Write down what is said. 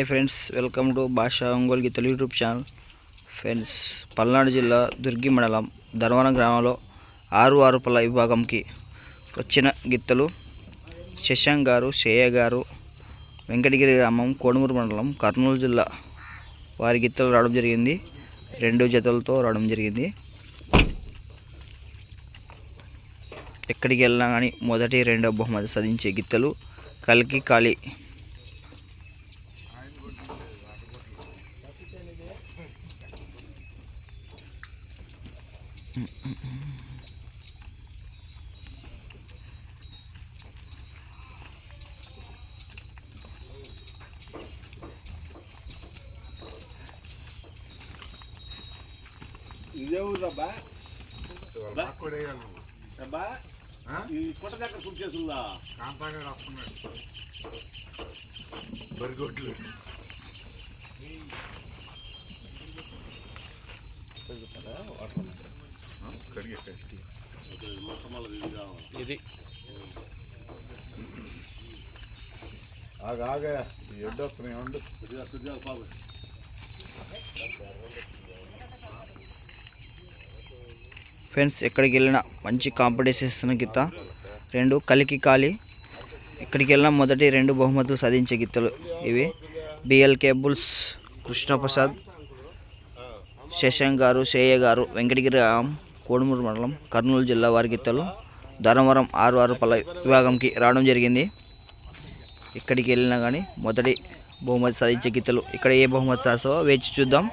Hi friends welcome to భాషా ఒంగోలు గీతలు YouTube channel friends Palnadu జిల్లా దుర్గి మండలం ధర్మన గ్రామంలో ఆరు ఆరు పల్ల విభాగంకి వచ్చిన గిత్తలు శశాంక్ గారు శ్రేయ గారు వెంకటగిరి గ్రామం కోడుమూరు మండలం కర్నూలు జిల్లా వారి గిత్తలు రావడం జరిగింది. రెండు జతలతో రావడం జరిగింది. ఎక్కడికి వెళ్ళినా కానీ మొదటి రెండో బహుమతి సాధించే గిత్తలు కలికి కాళీ ఇదే ఊరబ్బా అబ్బా ఈ కొట్ట దగ్గర ఫుడ్ చేసుందా? కాంపాగా వస్తున్నాడు. బరిగొడ్లు. కడిగే ఇది. ఎడ్డొస్తున్నాయి ఉండు. బాబు ఫ్రెండ్స్ ఎక్కడికి వెళ్ళినా మంచి కాంపిటీషన్ ఇస్తున్న గీత. రెండు కలికి కాలి ఎక్కడికి వెళ్ళినా మొదటి రెండు బహుమతులు సాధించే గీతలు ఇవి. బిఎల్ కేబుల్స్ కృష్ణప్రసాద్ శశాంక్ గారు శ్రేయ గారు వెంకటగిరి కోడుమూరు మండలం కర్నూలు జిల్లా వారి గీతలు. ధర్మవరం ఆరు ఆరు పల్ల విభాగంకి రావడం జరిగింది. ఎక్కడికి వెళ్ళినా కానీ మొదటి బహుమతి సాధించే గీతలు ఇక్కడ ఏ బహుమతి సాసో వేచి చూద్దాం.